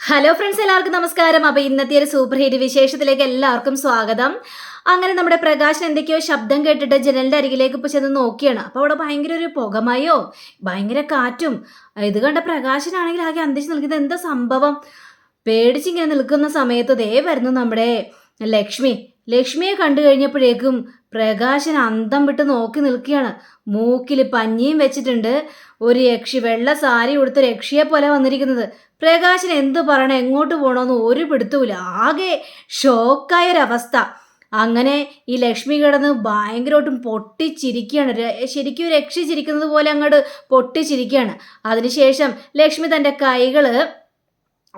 Hello friends എല്ലാവർക്കും നമസ്കാരം. അപ്പൊ ഇന്നത്തെ ഒരു സൂപ്പർ ഹിറ്റ് വിശേഷത്തിലേക്ക് എല്ലാവർക്കും സ്വാഗതം. അങ്ങനെ നമ്മുടെ പ്രകാശൻ എന്തൊക്കെയോ ശബ്ദം കേട്ടിട്ട് ജനലിന്റെ അരികിലേക്ക് ഇപ്പൊ ചെന്ന് നോക്കിയാണ്. അപ്പൊ അവിടെ ഭയങ്കര ഒരു പുകമയോ ഭയങ്കര കാറ്റും ഇത് കണ്ട പ്രകാശനാണെങ്കിൽ ആകെ അന്തരിച്ച് നിൽക്കുന്നത് എന്താ സംഭവം? പേടിച്ചിങ്ങനെ നിൽക്കുന്ന സമയത്ത് ദേ വരുന്നു നമ്മുടെ ലക്ഷ്മി. ലക്ഷ്മിയെ കണ്ടു കഴിഞ്ഞപ്പോഴേക്കും പ്രകാശൻ അന്തം വിട്ട് നോക്കി നിൽക്കുകയാണ്. മൂക്കിൽ പഞ്ഞിയും വെച്ചിട്ടുണ്ട്. ഒരു യക്ഷി വെള്ള സാരി ഉടുത്ത രക്ഷിയെ പോലെ വന്നിരിക്കുന്നത്. പ്രകാശൻ എന്തു പറയണം എങ്ങോട്ട് പോകണമെന്ന് ഒരു പിടുത്തൂല ആകെ ഷോക്കായൊരവസ്ഥ അങ്ങനെ ഈ ലക്ഷ്മി കിടന്ന് ഭയങ്കരമായിട്ടും പൊട്ടിച്ചിരിക്കുകയാണ്. ശരിക്കും രക്ഷിച്ചിരിക്കുന്നത് പോലെ അങ്ങോട്ട് പൊട്ടിച്ചിരിക്കുകയാണ്. അതിനുശേഷം ലക്ഷ്മി തന്റെ കൈകൾ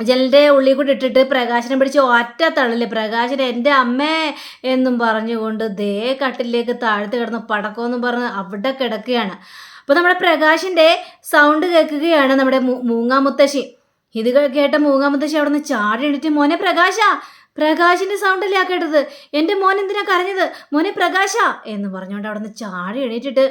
ജനലിന്റെ ഉള്ളിൽ കൂടി ഇട്ടിട്ട് പ്രകാശനെ പിടിച്ച് ഒറ്റ തള്ളിൽ പ്രകാശൻ എന്റെ അമ്മേ എന്നും പറഞ്ഞുകൊണ്ട് ദേ കട്ടിലേക്ക് താഴ്ത്ത് കിടന്ന് പടക്കമെന്നും പറഞ്ഞ് അവിടെ കിടക്കുകയാണ്. അപ്പോൾ നമ്മുടെ പ്രകാശിന്റെ സൗണ്ട് കേൾക്കുകയാണ് നമ്മുടെ മൂങ്ങാ മൂങ്ങാമുത്തശ്ശി ഇത് കേട്ട കേട്ട മൂങ്ങാമുത്തശ്ശി അവിടെ നിന്ന് ചാടി എണിറ്റ് മോനെ പ്രകാശ പ്രകാശിന്റെ സൗണ്ടല്ലേ ആ കേട്ടത്? എന്റെ മോൻ എന്തിനാ കരഞ്ഞത്? മോനെ പ്രകാശ എന്ന് പറഞ്ഞുകൊണ്ട് അവിടെ നിന്ന് ചാടി എണീറ്റിട്ട്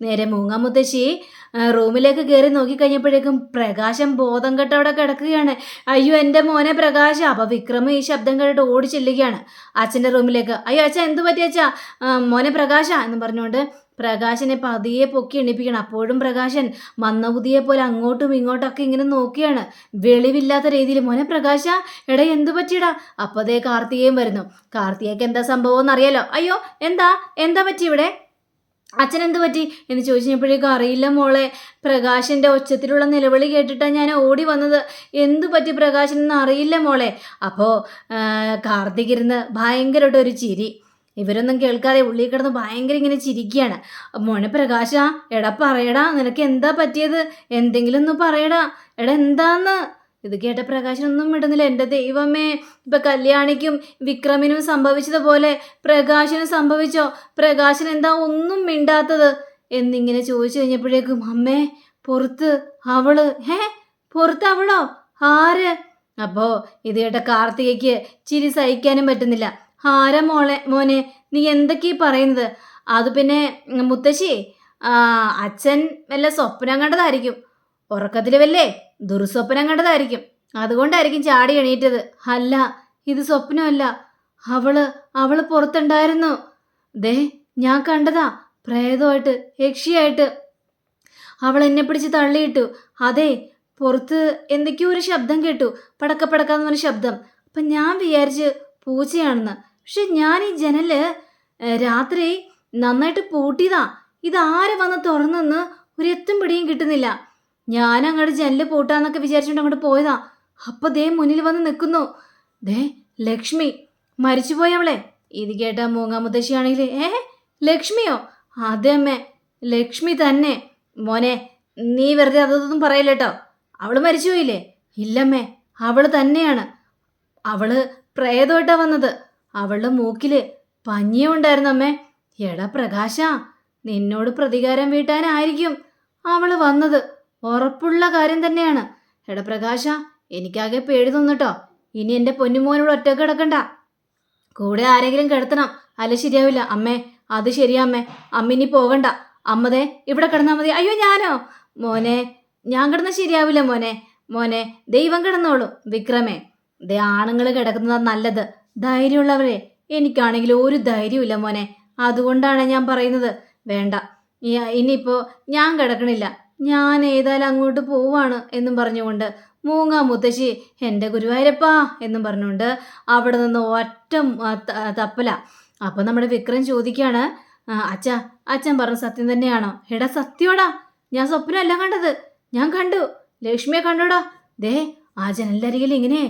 നേരെ മൂങ്ങാമുത്തശ്ശി മുത്തശ്ശി. റൂമിലേക്ക് കയറി നോക്കിക്കഴിഞ്ഞപ്പോഴേക്കും പ്രകാശം ബോധം കെട്ട് അവിടെ കിടക്കുകയാണ്. അയ്യോ എന്റെ മോനെ പ്രകാശ. അപ്പോൾ വിക്രമ ഈ ശബ്ദം കേട്ടിട്ട് ഓടി ചെല്ലുകയാണ്. അച്ഛന്റെ റൂമിലേക്ക് അയ്യോ അച്ഛൻ എന്ത് പറ്റി അച്ഛാ? മോനെ പ്രകാശ എന്ന് പറഞ്ഞുകൊണ്ട് പ്രകാശനെ പതിയെ പൊക്കി എണ്ണിപ്പിക്കണം അപ്പോഴും പ്രകാശൻ മന്നപുതിയെ പോലെ അങ്ങോട്ടും ഇങ്ങോട്ടൊക്കെ ഇങ്ങനെ നോക്കിയാണ് വെളിവില്ലാത്ത രീതിയിൽ മോനെ പ്രകാശ എടാ എന്തു പറ്റിയടാ? അപ്പതേ കാർത്തികയും വരുന്നു. കാർത്തികയ്ക്ക് എന്താ സംഭവം എന്നറിയാലോ? അയ്യോ എന്താ? എന്താ പറ്റി ഇവിടെ? അച്ഛൻ എന്ത് പറ്റി? എന്ന് ചോദിച്ചപ്പോഴേക്കും അറിയില്ല മോളെ. പ്രകാശിന്റെ ഒച്ചത്തിലുള്ള നിലവിളി കേട്ടിട്ടാണ് ഞാൻ ഓടി വന്നത്. എന്തു പറ്റി പ്രകാശൻ എന്ന് അറിയില്ല മോളെ. അപ്പോൾ കാർത്തിക് ഇരുന്ന് ഭയങ്കരമായിട്ട് ഒരു ചിരി. ഇവരൊന്നും കേൾക്കാതെ ഉള്ളിൽ കിടന്ന് ഭയങ്കര ഇങ്ങനെ ചിരിക്കുകയാണ്. മോനെ പ്രകാശ എടാ പറയടാ നിനക്ക് എന്താ പറ്റിയത്? എന്തെങ്കിലും ഒന്ന് പറയടാ. എടാ എന്താന്ന്? ഇത് കേട്ട പ്രകാശനൊന്നും വിടുന്നില്ല എന്റെ ദൈവമേ ഇപ്പം കല്യാണിക്കും വിക്രമിനും സംഭവിച്ചതുപോലെ പ്രകാശനും സംഭവിച്ചോ? പ്രകാശൻ എന്താ ഒന്നും മിണ്ടാത്തത്? എന്നിങ്ങനെ ചോദിച്ചു കഴിഞ്ഞപ്പോഴേക്കും അമ്മേ പുറത്ത് അവൾ ഹേ പുറത്ത് അവളോ? ആര്? അപ്പോ ഇത് കേട്ട കാർത്തികയ്ക്ക് ചിരി സഹിക്കാനും പറ്റുന്നില്ല. ആരാ മോളെ മോനെ നീ എന്തൊക്കെയാ പറയുന്നത്? അത് പിന്നെ മുത്തശ്ശി? അച്ഛൻ വല്ല സ്വപ്നം കണ്ടതായിരിക്കും. ഉറക്കത്തിൽ വല്ലേ ദുർസ്വപ്നം കണ്ടതായിരിക്കും അതുകൊണ്ടായിരിക്കും ചാടി എണീറ്റത്. അല്ല ഇത് സ്വപ്നമല്ല. അവൾ അവൾ പുറത്തുണ്ടായിരുന്നു. ദേ ഞാൻ കണ്ടതാ പ്രേതമായിട്ട് യക്ഷിയായിട്ട്. അവൾ എന്നെ പിടിച്ച് തള്ളിയിട്ടു. അതെ പുറത്ത് എന്തൊക്കെയോ ഒരു ശബ്ദം കേട്ടു. പടക്ക പടക്കാന്ന് പറഞ്ഞ ശബ്ദം. അപ്പം ഞാൻ വിചാരിച്ച് പൂച്ചയാണെന്ന്. പക്ഷെ ഞാൻ ഈ ജനൽ രാത്രി നന്നായിട്ട് പൂട്ടിയതാ. ഇതാരെ വന്ന് തുറന്നെന്ന് ഒരു എത്തും പിടിയും കിട്ടുന്നില്ല. ഞാൻ അങ്ങോട്ട് ജനൽ പൂട്ടാന്നൊക്കെ വിചാരിച്ചുകൊണ്ട് അങ്ങോട്ട് പോയതാ. അപ്പൊ ദേ മുന്നിൽ വന്ന് നിൽക്കുന്നു ദേ ലക്ഷ്മി. മരിച്ചുപോയവളെ. ഇത് കേട്ട മൂങ്ങാമുത്തശ്ശിയാണെങ്കിൽ ഏ? ലക്ഷ്മിയോ? അതെ അമ്മേ. ലക്ഷ്മി തന്നെ. മോനെ നീ വെറുതെ അതൊന്നും പറയില്ല കേട്ടോ അവൾ മരിച്ചുപോയില്ലേ? ഇല്ലമ്മേ അവൾ തന്നെയാണ്. അവൾ പ്രേതമായിട്ടാ വന്നത്. അവളുടെ മൂക്കിൽ പഞ്ഞിയും ഉണ്ടായിരുന്നു അമ്മേ. എടാ പ്രകാശ നിന്നോട് പ്രതികാരം വീട്ടാനായിരിക്കും അവൾ വന്നത്. ഉറപ്പുള്ള കാര്യം തന്നെയാണ്. എടാ പ്രകാശ എനിക്കാകെ പേടി തോന്നിട്ടോ. ഇനി എന്റെ പൊന്നുമോനോട് ഒറ്റ കിടക്കണ്ട. കൂടെ ആരെങ്കിലും കിടത്തണം. അല്ല ശരിയാവില്ല. അമ്മേ അത് ശരിയാ അമ്മേ. അമ്മ ഇനി പോകണ്ട. അമ്മതേ ഇവിടെ കിടന്നാൽ മതി. അയ്യോ ഞാനോ? മോനെ ഞാൻ കിടന്ന ശരിയാവില്ല മോനെ. മോനെ ദൈവം കിടന്നോളൂ. വിക്രമേ ദേ ആണുങ്ങൾ കിടക്കുന്നതാ നല്ലത്. ധൈര്യമുള്ളവരെ എനിക്കാണെങ്കിൽ ഒരു ധൈര്യമില്ല മോനെ. അതുകൊണ്ടാണ് ഞാൻ പറയുന്നത്. വേണ്ട. ഇനിയിപ്പോൾ ഇനിയിപ്പോ ഞാൻ കിടക്കണില്ല. ഞാൻ ഏതായാലും അങ്ങോട്ട് പോവാണ് എന്നും പറഞ്ഞുകൊണ്ട് മൂങ്ങ മുത്തശ്ശി എന്റെ ഗുരുവായൂരപ്പാ എന്നും പറഞ്ഞുകൊണ്ട് അവിടെ നിന്ന് ഒറ്റ തപ്പല. അപ്പം നമ്മുടെ വിക്രം ചോദിക്കുകയാണ് അച്ഛ അച്ഛാ അച്ഛൻ പറഞ്ഞ സത്യം തന്നെയാണോ? എടാ സത്യോടാ. ഞാൻ സ്വപ്നമല്ല കണ്ടത്. ഞാൻ കണ്ടു. ലക്ഷ്മിയെ കണ്ടോടാ. ദേ ആ ജനലരികിൽ ഇങ്ങനെ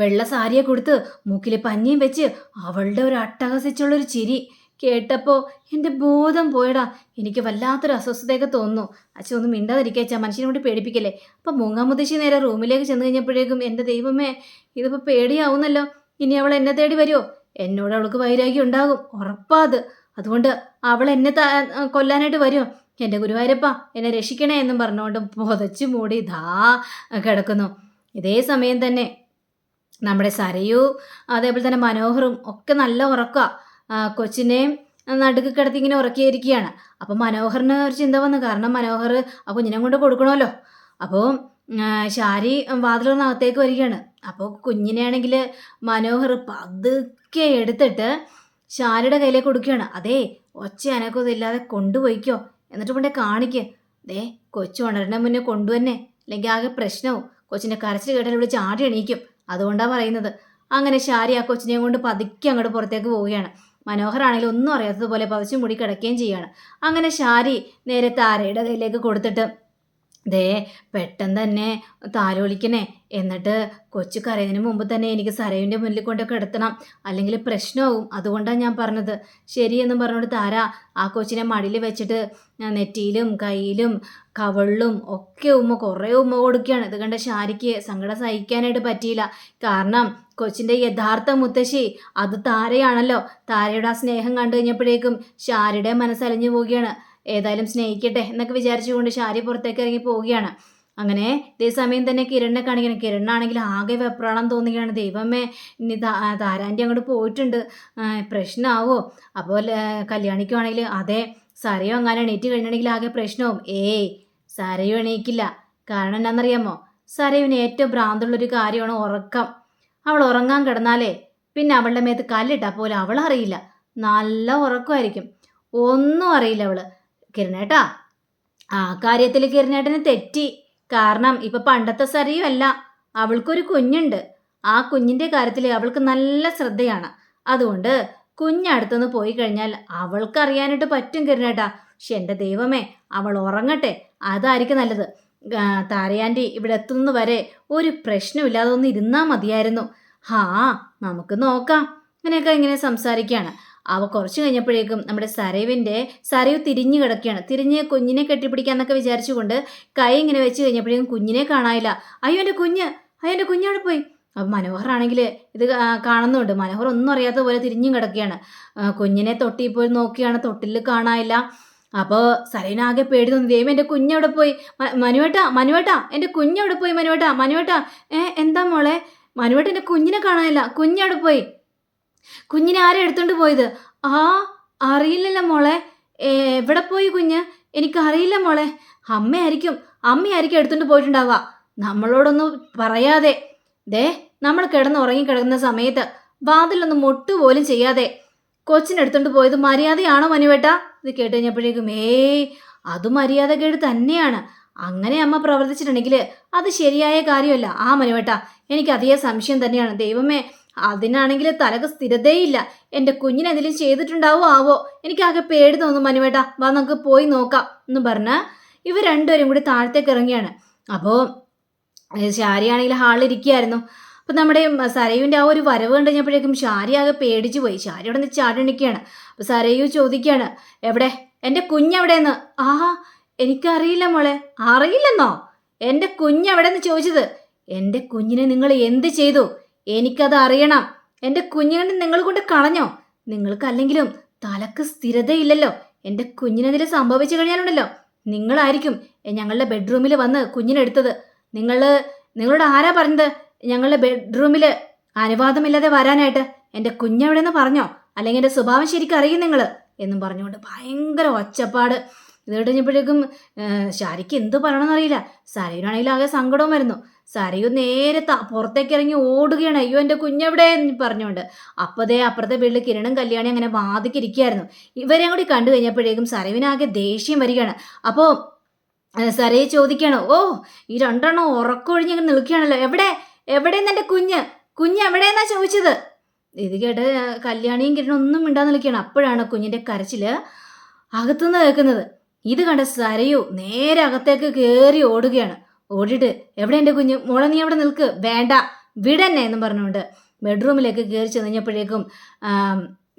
വെള്ള സാരിയെ കൊടുത്ത് മൂക്കിൽ പഞ്ഞിയും വെച്ച് അവളുടെ ഒരു അട്ടഹസിച്ചുള്ളൊരു ചിരി കേട്ടപ്പോൾ എന്റെ ബോധം പോയടാ. എനിക്ക് വല്ലാത്തൊരു അസ്വസ്ഥതയൊക്കെ തോന്നുന്നു. അച്ഛൻ ഒന്നും അച്ഛാ. മനുഷ്യനെ കൂടി പേടിപ്പിക്കല്ലേ. അപ്പം മുങ്ങാമുദ്ദേശി നേരെ റൂമിലേക്ക് ചെന്ന് കഴിഞ്ഞപ്പോഴേക്കും എന്റെ ദൈവമേ ഇതിപ്പോൾ പേടിയാവുന്നല്ലോ. ഇനി അവൾ എന്നെ തേടി വരുമോ എന്നോട് അവൾക്ക് വൈരാഗ്യം ഉണ്ടാകും. ഉറപ്പാത് അതുകൊണ്ട് അവൾ എന്നെ കൊല്ലാനായിട്ട് വരുമോ എന്റെ ഗുരുവായൂരപ്പ എന്നെ രക്ഷിക്കണേ എന്നും പറഞ്ഞുകൊണ്ട് പുതച്ചു മൂടി ധാ കിടക്കുന്നു. ഇതേ സമയം തന്നെ നമ്മുടെ സരയു അതേപോലെ തന്നെ മനോഹറും ഒക്കെ നല്ല ഉറക്കുക കൊച്ചിനെയും നടുക്ക് കിടത്തി ഇങ്ങനെ ഉറക്കിയിരിക്കുകയാണ്. അപ്പം മനോഹറിന് ഒരു ചിന്ത വന്നു. കാരണം മനോഹർ ആ കുഞ്ഞിനെ കൊണ്ട് കൊടുക്കണമല്ലോ. അപ്പോൾ ശാരി വാതിലൊന്നകത്തേക്ക് വരികയാണ്. അപ്പോൾ കുഞ്ഞിനെയാണെങ്കിൽ മനോഹർ പതുക്കെ എടുത്തിട്ട് ശാരിയുടെ കയ്യിലേക്ക് കൊടുക്കുകയാണ്. അതേ ഒച്ച ഇതില്ലാതെ കൊണ്ടുപോയിക്കോ. എന്നിട്ട് കൊണ്ടേ കാണിക്ക്. ദേ കൊച്ചു ഉണരണ മുന്നേ കൊണ്ടുവന്നെ. അല്ലെങ്കിൽ ആകെ പ്രശ്നവും. കൊച്ചിന്റെ കരച്ചിൽ കേട്ടാൽ ഇവിടെ ചാടി എണീക്കും. അതുകൊണ്ടാണ് പറയുന്നത്. അങ്ങനെ ശാരി ആ കൊച്ചിനെയും കൊണ്ട് പതുക്കെ അങ്ങോട്ട് പുറത്തേക്ക് പോവുകയാണ്. മനോഹറാണെങ്കിൽ ഒന്നും അറിയാത്തതുപോലെ പവച്ചു മുടി കിടക്കുകയും ചെയ്യുകയാണ് അങ്ങനെ ശാരി നേരെ താരയുടെ കയ്യിലേക്ക് കൊടുത്തിട്ട് ദേ പെട്ടെന്ന് തന്നെ താലോലിക്കണേ. എന്നിട്ട് കൊച്ചു കരയുന്നതിന് മുമ്പ് തന്നെ എനിക്ക് സരയുവിന്റെ മുന്നിൽ കൊണ്ടൊക്കെ എടുത്തണം അല്ലെങ്കിൽ പ്രശ്നമാവും. അതുകൊണ്ടാണ് ഞാൻ പറഞ്ഞത്. ശരിയെന്നും പറഞ്ഞുകൊണ്ട് താര ആ കൊച്ചിനെ മടിയിൽ വെച്ചിട്ട് നെറ്റിയിലും കയ്യിലും കവളിലും ഒക്കെ ഉമ്മ കുറേ ഉമ്മ കൊടുക്കുകയാണ്. ഇത് കണ്ട ശാരിക്ക് സങ്കടം സഹിക്കാനായിട്ട് പറ്റിയില്ല. കാരണം കൊച്ചിന്റെ യഥാർത്ഥ മുത്തശ്ശി അത് താരയാണല്ലോ. താരയുടെ ആ സ്നേഹം കണ്ടു കഴിഞ്ഞപ്പോഴേക്കും ശാരിയുടെ മനസ്സലിഞ്ഞു പോവുകയാണ്. ഏതായാലും സ്നേഹിക്കട്ടെ എന്നൊക്കെ വിചാരിച്ചുകൊണ്ട് ശാരി പുറത്തേക്ക് ഇറങ്ങി പോവുകയാണ്. അങ്ങനെ ഇതേ സമയം തന്നെ കിരണിനെ കാണിക്കണം. കിരണിനാണെങ്കിൽ ആകെ വെപ്രാളം തോന്നുകയാണ്. ദൈവമേ ഇനി താരാന്റെ അങ്ങോട്ട് പോയിട്ടുണ്ട്. പ്രശ്നമാവോ അപ്പോൾ കല്യാണിക്കുവാണെങ്കിൽ അതെ സാരയോ അങ്ങനെ എണീറ്റ് കഴിഞ്ഞിട്ടുണ്ടെങ്കിൽ ആകെ പ്രശ്നവും. ഏയ് സാരയോ എണീക്കില്ല. കാരണം എന്നാണെന്നറിയാമോ സാരയുവിന് ഏറ്റവും ഭ്രാന്തുള്ളൊരു കാര്യമാണ് ഉറക്കം. അവൾ ഉറങ്ങാൻ കിടന്നാലേ പിന്നെ അവളുടെ മേത്ത് കല്ലിട്ടാൽ പോലും അവൾ അറിയില്ല. നല്ല ഉറക്കമായിരിക്കും. ഒന്നും അറിയില്ല അവൾ. കിരണേട്ടാ ആ കാര്യത്തിൽ കിരണേട്ടന് തെറ്റി. കാരണം ഇപ്പൊ പണ്ടത്തെ സരയും അല്ല അവൾക്കൊരു കുഞ്ഞുണ്ട്. ആ കുഞ്ഞിന്റെ കാര്യത്തിൽ അവൾക്ക് നല്ല ശ്രദ്ധയാണ്. അതുകൊണ്ട് കുഞ്ഞടുത്തുനിന്ന് പോയി കഴിഞ്ഞാൽ അവൾക്ക് അറിയാനായിട്ട് പറ്റും കിരണേട്ടാ പക്ഷെ എന്റെ ദൈവമേ അവൾ ഉറങ്ങട്ടെ. അതായിരിക്കും നല്ലത്. താരയാന്റെ ഇവിടെ എത്തുന്നത് വരെ ഒരു പ്രശ്നമില്ലാതെ ഒന്ന് ഇരുന്നാൽ മതിയായിരുന്നു. ഹാ നമുക്ക് നോക്കാം. അങ്ങനെയൊക്കെ ഇങ്ങനെ സംസാരിക്കുകയാണ് അവ കുറച്ച് കഴിഞ്ഞപ്പോഴേക്കും നമ്മുടെ സരയുവിന്റെ സരയു തിരിഞ്ഞു കിടക്കുകയാണ്. തിരിഞ്ഞ് കുഞ്ഞിനെ കെട്ടിപ്പിടിക്കാന്നൊക്കെ വിചാരിച്ചുകൊണ്ട് കൈ ഇങ്ങനെ വെച്ച് കഴിഞ്ഞപ്പോഴേക്കും കുഞ്ഞിനെ കാണാനില്ല. അയ്യോ എന്റെ കുഞ്ഞ് അയ്യോ എന്റെ കുഞ്ഞവിടെ പോയി. അപ്പം മനോഹറാണെങ്കിൽ ഇത് കാണുന്നുണ്ട്. മനോഹർ ഒന്നും അറിയാത്ത പോലെ തിരിഞ്ഞും കിടക്കുകയാണ്. കുഞ്ഞിനെ തൊട്ടി പോയി നോക്കിയാണ് തൊട്ടിൽ കാണാനില്ല. അപ്പോൾ സരയിനാകെ പേടി തോന്നി. ദൈവം എന്റെ കുഞ്ഞവിടെ പോയി. മനുവേട്ടാ മനുവേട്ടാ എന്റെ കുഞ്ഞവിടെ പോയി മനുവേട്ടാ മനുവേട്ടാ. ഏ എന്താ മോളെ? മനുവേട്ട എന്റെ കുഞ്ഞിനെ കാണാനില്ല. കുഞ്ഞവിടെ പോയി. കുഞ്ഞിനെ ആരാ എടുത്തോണ്ട് പോയത്? ആ അറിയില്ലല്ലോ മോളെ. എവിടെ പോയി കുഞ്ഞ്? എനിക്കറിയില്ല മോളെ. അമ്മയായിരിക്കും അമ്മയായിരിക്കും എടുത്തോണ്ട് പോയിട്ടുണ്ടാവുക. നമ്മളോടൊന്നും പറയാതെ. ദേ നമ്മൾ കിടന്ന് ഉറങ്ങി കിടക്കുന്ന സമയത്ത് വാതിലൊന്നും മുട്ടുപോലും ചെയ്യാതെ കൊച്ചിനെടുത്തോണ്ട് പോയത് മര്യാദയാണോ മനുവേട്ട? ഇത് കേട്ട് കഴിഞ്ഞപ്പോഴേക്കും ഏയ് അത് മര്യാദ കേട് തന്നെയാണ്. അങ്ങനെ അമ്മ പ്രവർത്തിച്ചിട്ടുണ്ടെങ്കിൽ അത് ശരിയായ കാര്യമല്ല. ആ മനുവേട്ട എനിക്ക് അതേ സംശയം തന്നെയാണ്. ദൈവമേ അതിനാണെങ്കിൽ തലക്ക് സ്ഥിരതയില്ല. എന്റെ കുഞ്ഞിനെന്തെങ്കിലും ചെയ്തിട്ടുണ്ടാവോ ആവോ? എനിക്കാകെ പേടി തോന്നും മനുവേട്ട. വാ നമുക്ക് പോയി നോക്കാം എന്ന് പറഞ്ഞ് ഇവർ രണ്ടുപേരും കൂടി താഴത്തേക്ക് ഇറങ്ങിയാണ്. അപ്പോൾ ശാരിയാണെങ്കിൽ ഹാളിലിരിക്കുകയായിരുന്നു അപ്പം നമ്മുടെ സരയുവിന്റെ ആ ഒരു വരവ് കണ്ടു ശാരി ആകെ പേടിച്ചു പോയി. ശാരി അവിടെ നിന്ന് ചാടിണിക്കുകയാണ് അപ്പോൾ സരയു ചോദിക്കുകയാണ് എവിടെ? എന്റെ കുഞ്ഞെവിടെയെന്ന് ആഹാ എനിക്കറിയില്ല മോളെ. അറിയില്ലെന്നോ? എന്റെ കുഞ്ഞെവിടെയെന്ന് ചോദിച്ചത്? എന്റെ കുഞ്ഞിനെ നിങ്ങൾ എന്ത് ചെയ്തു? എനിക്കത് അറിയണം എന്റെ കുഞ്ഞിനെ നിങ്ങൾ കൊണ്ട് കളഞ്ഞോ? നിങ്ങൾക്കല്ലെങ്കിലും തലക്ക് സ്ഥിരതയില്ലല്ലോ. എന്റെ കുഞ്ഞിനെതിരെ സംഭവിച്ചു കഴിഞ്ഞാലുണ്ടല്ലോ. നിങ്ങളായിരിക്കും ഞങ്ങളുടെ ബെഡ്റൂമിൽ വന്ന് കുഞ്ഞിനെടുത്തത് നിങ്ങൾ നിങ്ങളോട് ആരാ പറഞ്ഞത് ഞങ്ങളുടെ ബെഡ്റൂമിൽ അനുവാദമില്ലാതെ വരാനായിട്ട്? എന്റെ കുഞ്ഞെവിടെയെന്ന് പറഞ്ഞോ? അല്ലെങ്കിൽ എന്റെ സ്വഭാവം ശരിക്കും അറിയും നിങ്ങൾ എന്നും പറഞ്ഞുകൊണ്ട് ഭയങ്കര ഒച്ചപ്പാട്. ഇത് കഴിഞ്ഞപ്പോഴേക്കും ശാരിക്ക് എന്ത് പറയണമെന്നറിയില്ല സരയുനാണെങ്കിൽ ആകെ സങ്കടവും വരുന്നു. സരയു നേരെ പുറത്തേക്ക് ഇറങ്ങി ഓടുകയാണ്. അയ്യോ എന്റെ കുഞ്ഞെവിടെ? എന്ന് പറഞ്ഞുകൊണ്ട്. അപ്പതേ അപ്പുറത്തെ വീട്ടിൽ കിരണും കല്യാണി അങ്ങനെ വാദിക്കിരിക്കുകയായിരുന്നു ഇവരെ കൂടി കണ്ടു കഴിഞ്ഞപ്പോഴേക്കും സരയുവിനാകെ ദേഷ്യം വരികയാണ്. അപ്പോൾ സരയെ ചോദിക്കുകയാണ് ഓ ഈ രണ്ടെണ്ണം ഉറക്കൊഴിഞ്ഞ് ഇങ്ങനെ നിൽക്കുകയാണല്ലോ. എവിടെ? എവിടെയെന്ന് എന്റെ കുഞ്ഞ്? കുഞ്ഞ് എവിടെയെന്നാ ചോദിച്ചത്? ഇത് കേട്ട് കല്യാണിയും കിരണും ഒന്നും മിണ്ടാൻ നിൽക്കുകയാണ്. അപ്പോഴാണ് കുഞ്ഞിന്റെ കരച്ചിൽ അകത്തുനിന്ന് കേൾക്കുന്നത്. ഇത് കണ്ട സരയു നേരെ അകത്തേക്ക് കയറി ഓടുകയാണ്. ഓടിയിട്ട് എവിടെ എന്റെ കുഞ്ഞ്? മോളെ നീ അവിടെ നിൽക്ക്. വേണ്ട. വിടന്നെ എന്നും പറഞ്ഞുകൊണ്ട് ബെഡ്റൂമിലേക്ക് കയറി ചെന്നപ്പോഴേക്കും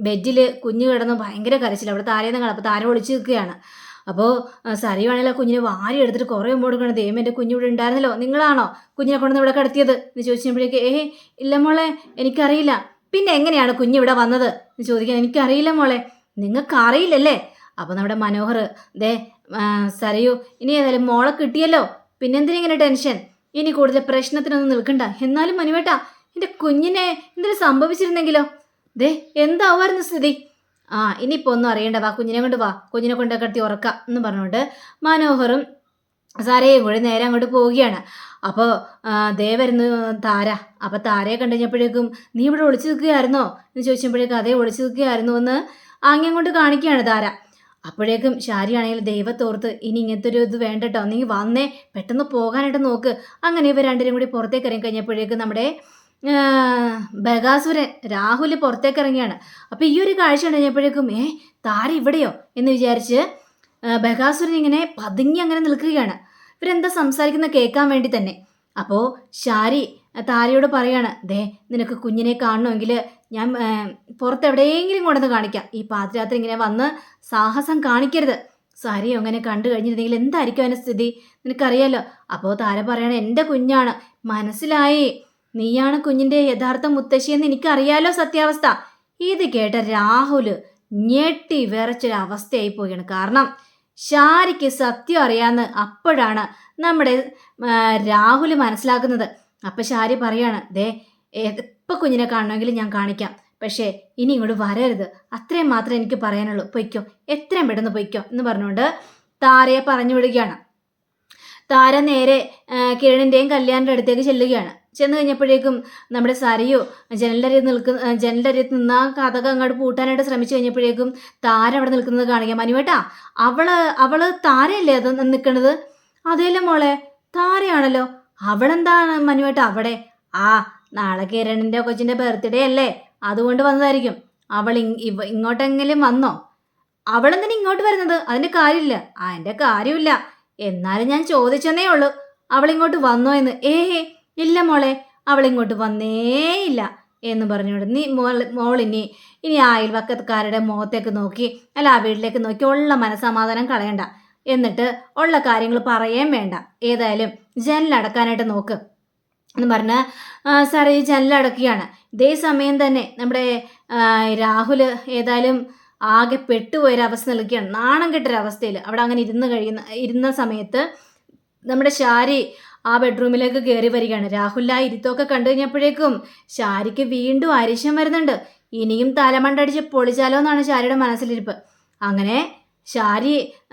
ബെഡിൽ കുഞ്ഞ് കിടന്ന് ഭയങ്കര കരച്ചിൽ. അവിടെ താരേന്ന് കാണാം. അപ്പോൾ താര ഒളിച്ച് നിൽക്കുകയാണ്. അപ്പോൾ സരയുവാണെങ്കിൽ ആ കുഞ്ഞിനെ വാരി എടുത്തിട്ട് കുറേ കൊടുക്കണം ദൈവം എന്റെ കുഞ്ഞു ഇവിടെ ഉണ്ടായിരുന്നല്ലോ. നിങ്ങളാണോ കുഞ്ഞിനെ കൊണ്ടുവന്ന് ഇവിടെ കിടത്തിയത്? എന്ന് ചോദിച്ചപ്പോഴേക്ക് ഏ ഇല്ല മോളെ എനിക്കറിയില്ല. പിന്നെ എങ്ങനെയാണ് കുഞ്ഞ് ഇവിടെ വന്നത്? എന്ന് ചോദിക്കാൻ എനിക്കറിയില്ല മോളെ. നിങ്ങൾക്ക് അറിയില്ലല്ലേ? അപ്പോൾ നമ്മുടെ മനോഹർ ദേ സരയു ഇനി ഏതായാലും മോളെ കിട്ടിയല്ലോ. പിന്നെന്തിനാ ഇങ്ങനെ ടെൻഷൻ? ഇനി കൂടുതൽ പ്രശ്നത്തിനൊന്നും നിൽക്കണ്ട. എന്നാലും മനുവേട്ട എന്റെ കുഞ്ഞിനെ എന്തെങ്കിലും സംഭവിച്ചിരുന്നെങ്കിലോ? ദേ എന്താവായിരുന്നു സ്ഥിതി? ആ ഇനിയിപ്പോൾ ഒന്നും അറിയണ്ട. വാ കുഞ്ഞിനെ കൊണ്ട് വാ. കുഞ്ഞിനെ കൊണ്ട് കിടത്തി ഉറക്കാം എന്ന് പറഞ്ഞുകൊണ്ട് മനോഹറും സാരയും കൂടി നേരെ അങ്ങോട്ട് പോവുകയാണ്. അപ്പോൾ ദേ വരുന്നു താര. അപ്പോൾ താരയെ കണ്ടു കഴിഞ്ഞപ്പോഴേക്കും നീ ഇവിടെ ഒളിച്ചു നിൽക്കുകയായിരുന്നോ? എന്ന് ചോദിച്ചപ്പോഴേക്കും അതേ ഒളിച്ചു നിൽക്കുകയായിരുന്നു എന്ന് ആംഗ്യം കൊണ്ട് കാണിക്കുകയാണ് താര. അപ്പോഴേക്കും ശാരിയാണെങ്കിൽ ദൈവത്തോർത്ത് ഇനി ഇങ്ങനത്തെ ഒരു ഇത് വേണ്ടട്ടോ നീ വന്നേ പെട്ടെന്ന് പോകാനായിട്ട് നോക്ക്. അങ്ങനെ ഇവർ രണ്ടുപേരും കൂടി പുറത്തേക്ക് ഇറങ്ങി കഴിഞ്ഞപ്പോഴേക്കും നമ്മുടെ ബഗാസുരൻ രാഹുൽ പുറത്തേക്ക് ഇറങ്ങിയാണ്. അപ്പോൾ ഈ ഒരു കാഴ്ച കഴിഞ്ഞപ്പോഴേക്കും ഏ താര ഇവിടെയോ? എന്ന് വിചാരിച്ച് ബഗാസുരൻ ഇങ്ങനെ പതുങ്ങി അങ്ങനെ നിൽക്കുകയാണ്. ഇവരെന്താ സംസാരിക്കുന്ന കേൾക്കാൻ വേണ്ടി തന്നെ. അപ്പോൾ ശാരി താരയോട് പറയാണ് ദേ നിനക്ക് കുഞ്ഞിനെ കാണണമെങ്കിൽ ഞാൻ പുറത്ത് എവിടെയെങ്കിലും കൊണ്ടുവന്ന് കാണിക്കാം. ഈ പാതിരാത്രി ഇങ്ങനെ വന്ന് സാഹസം കാണിക്കരുത്. സാരിയോ അങ്ങനെ കണ്ടു കഴിഞ്ഞിരുന്നെങ്കിൽ എന്തായിരിക്കും അതിന്റെ സ്ഥിതി? നിനക്കറിയാലോ? അപ്പോൾ താര പറയണ എന്റെ കുഞ്ഞാണ്. മനസ്സിലായി. നീയാണ് കുഞ്ഞിന്റെ യഥാർത്ഥ മുത്തശ്ശിയെന്ന് എനിക്കറിയാലോ സത്യാവസ്ഥ. ഇത് കേട്ട രാഹുൽ ഞെട്ടി വിറച്ചൊരവസ്ഥയായി പോവുകയാണ് കാരണം ഷാരിക്ക് സത്യം അറിയാമെന്ന് അപ്പോഴാണ് നമ്മുടെ രാഹുൽ മനസ്സിലാക്കുന്നത്. അപ്പം ഷാരി പറയാണ് ദേ എപ്പോൾ കുഞ്ഞിനെ കാണണമെങ്കിലും ഞാൻ കാണിക്കാം. പക്ഷേ ഇനി ഇങ്ങോട്ട് വരരുത്. അത്രയും മാത്രമേ എനിക്ക് പറയാനുള്ളൂ. പൊയ്ക്കോ എത്രയും പെട്ടെന്ന് പൊയ്ക്കോ എന്ന് പറഞ്ഞുകൊണ്ട് താരയെ പറഞ്ഞു വിടുകയാണ്. താര നേരെ കിരണിന്റെയും കല്യാണിന്റെ അടുത്തേക്ക് ചെല്ലുകയാണ്. ചെന്ന് കഴിഞ്ഞപ്പോഴേക്കും നമ്മുടെ സാരിയോ ജനലരി നിൽക്കുന്ന ജനലരി നിന്ന് ആ കഥക അങ്ങോട്ട് പൂട്ടാനായിട്ട് ശ്രമിച്ചു കഴിഞ്ഞപ്പോഴേക്കും താര അവിടെ നിൽക്കുന്നത് കാണുക മനുവേട്ടാ അവൾ അവൾ താരയല്ലേ അത് നിൽക്കുന്നത്? അതേല്ലോ മോളെ താരയാണല്ലോ. അവളെന്താണ് മനുവേട്ട? അവിടെ. ആ നാളെ കിരണിന്റെ കൊച്ചിന്റെ ബർത്ത്ഡേ അല്ലേ? അതുകൊണ്ട് വന്നതായിരിക്കും. അവൾ ഇങ്ങോട്ടെങ്കിലും വന്നോ? അവളെന്തിനാ ഇങ്ങോട്ട് വരുന്നത്? അതിന്റെ കാര്യമില്ല. അതിന്റെ കാര്യമില്ല. എന്നാലും ഞാൻ ചോദിച്ചെന്നേ ഉള്ളൂ. അവൾ ഇങ്ങോട്ട് വന്നോ എന്ന്. ഏഹേ ഇല്ല മോളെ. അവൾ ഇങ്ങോട്ട് വന്നേയില്ല എന്ന് പറഞ്ഞുകൊണ്ട് നീ മോൾ മോളിനി ഇനി അയൽവക്കക്കാരുടെ മുഖത്തേക്ക് നോക്കി അല്ല ആ വീട്ടിലേക്ക് നോക്കി ഉള്ള മനസമാധാനം കളയണ്ട. എന്നിട്ട് ഉള്ള കാര്യങ്ങൾ പറയുകയും വേണ്ട. ഏതായാലും ജനലടക്കാനായിട്ട് നോക്ക്. എന്ന് പറഞ്ഞ് സാറേ ഈ ജനലടക്കുകയാണ് ഇതേ സമയം തന്നെ നമ്മുടെ രാഹുൽ ഏതായാലും ആകെ പെട്ടുപോയൊരവസ്ഥ നിൽക്കുകയാണ് നാണം കെട്ടൊരവസ്ഥയിൽ അവിടെ അങ്ങനെ ഇരുന്ന് കഴിയുന്ന ഇരുന്ന സമയത്ത് നമ്മുടെ ഷാരി ആ ബെഡ്റൂമിലേക്ക് കയറി വരികയാണ്. രാഹുൽ ആ ഇരുത്തൊക്കെ കണ്ടു കഴിഞ്ഞപ്പോഴേക്കും ഷാരിക്ക് വീണ്ടും അരിശം വരുന്നുണ്ട്. ഇനിയും തലമണ്ടടിച്ച് പൊളിച്ചാലോ എന്നാണ് ഷാരിയുടെ മനസ്സിലിരിപ്പ്. അങ്ങനെ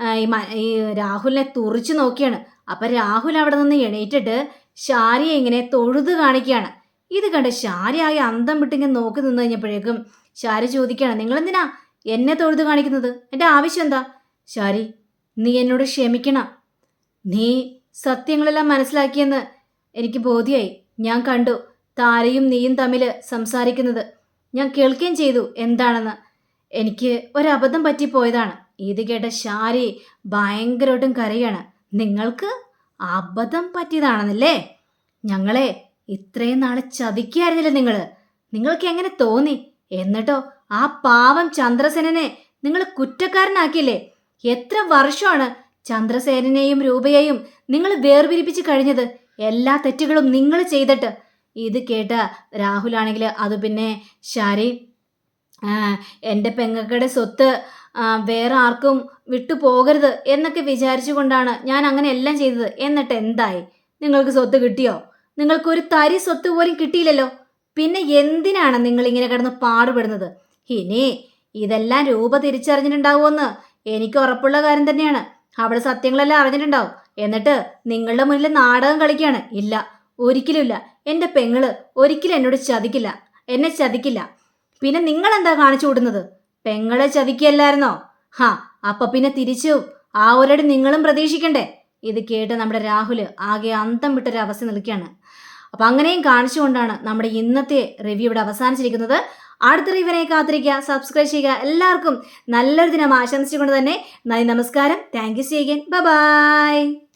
ആ, ഈ രാഹുലിനെ തുറിച്ചു നോക്കിയാണ്. അപ്പം രാഹുൽ അവിടെ നിന്ന് എണീറ്റിട്ട് ഷാരിയെ ഇങ്ങനെ തൊഴുത് കാണിക്കുകയാണ്. ഇത് കണ്ട് ഷാരി ആകെ അന്തം വിട്ടിങ്ങനെ നോക്കി നിന്ന് കഴിഞ്ഞപ്പോഴേക്കും ഷാരി ചോദിക്കുകയാണ് നിങ്ങളെന്തിനാ എന്നെ തൊഴുത് കാണിക്കുന്നത്? എന്റെ ആവശ്യം എന്താ? ഷാരി നീ എന്നോട് ക്ഷമിക്കണം. നീ സത്യങ്ങളെല്ലാം മനസ്സിലാക്കിയെന്ന് എനിക്ക് ബോധ്യായി. ഞാൻ കണ്ടു താരയും നീയും തമ്മിൽ സംസാരിക്കുന്നത്. ഞാൻ കേൾക്കുകയും ചെയ്തു എന്താണെന്ന്. എനിക്ക് ഒരബദ്ധം പറ്റിപ്പോയതാണ്. ഇത് കേട്ട ഷാരി ഭയങ്കരമായിട്ടും കരയാണ്. നിങ്ങൾക്ക് അബദ്ധം പറ്റിയതാണെന്നല്ലേ? ഞങ്ങളെ ഇത്രയും നാളെ ചതിക്കായിരുന്നില്ല നിങ്ങൾ നിങ്ങൾക്ക് എങ്ങനെ തോന്നി? എന്നിട്ടോ ആ പാവം ചന്ദ്രസേനനെ നിങ്ങൾ കുറ്റക്കാരനാക്കിയില്ലേ? എത്ര വർഷമാണ് ചന്ദ്രസേനനെയും രൂപയെയും നിങ്ങൾ വേർപിരിപ്പിച്ച് കഴിഞ്ഞത്? എല്ലാ തെറ്റുകളും നിങ്ങൾ ചെയ്തിട്ട്. ഇത് കേട്ട രാഹുലാണെങ്കിൽ അത് പിന്നെ ശാരി എന്റെ പെങ്ങക്കയുടെ സ്വത്ത് വേറെ ആർക്കും വിട്ടു പോകരുത് എന്നൊക്കെ വിചാരിച്ചുകൊണ്ടാണ് ഞാൻ അങ്ങനെ എല്ലാം ചെയ്തത്. എന്നിട്ട് എന്തായി? നിങ്ങൾക്ക് സ്വത്ത് കിട്ടിയോ? നിങ്ങൾക്കൊരു തരി സ്വത്ത് പോലും കിട്ടിയില്ലല്ലോ. പിന്നെ എന്തിനാണ് നിങ്ങൾ ഇങ്ങനെ കിടന്ന് പാടുപെടുന്നത്? ഇനി ഇതെല്ലാം രൂപ തിരിച്ചറിഞ്ഞിട്ടുണ്ടാവുമെന്ന് എനിക്ക് ഉറപ്പുള്ള കാര്യം തന്നെയാണ്. അവിടെ സത്യങ്ങളെല്ലാം അറിഞ്ഞിട്ടുണ്ടാവും. എന്നിട്ട് നിങ്ങളുടെ മുന്നിൽ നാടകം കളിക്കുകയാണ് ഇല്ല ഒരിക്കലുമില്ല. എന്റെ പെങ്ങൾ ഒരിക്കലും എന്നോട് ചതിക്കില്ല. എന്നെ ചതിക്കില്ല. പിന്നെ നിങ്ങൾ എന്താ കാണിച്ചു വിടുന്നത്? പെങ്ങളെ ചതിക്കല്ലായിരുന്നോ? ഹാ അപ്പൊ പിന്നെ തിരിച്ചു. ആ ഒരടി നിങ്ങളും പ്രതീക്ഷിക്കണ്ടേ? ഇത് കേട്ട് നമ്മുടെ രാഹുൽ ആകെ അന്തം വിട്ടൊരു അവസ്ഥ നിൽക്കുകയാണ്. അപ്പം അങ്ങനെയും കാണിച്ചുകൊണ്ടാണ് നമ്മുടെ ഇന്നത്തെ റിവ്യൂ ഇവിടെ അവസാനിച്ചിരിക്കുന്നത്. അടുത്ത റിവ്യൂവിനെ കാത്തിരിക്കുക സബ്സ്ക്രൈബ് ചെയ്യുക. എല്ലാവർക്കും നല്ലൊരു ദിനം ആശംസിച്ചുകൊണ്ട് തന്നെ നന്ദി നമസ്കാരം. Thank you see again bye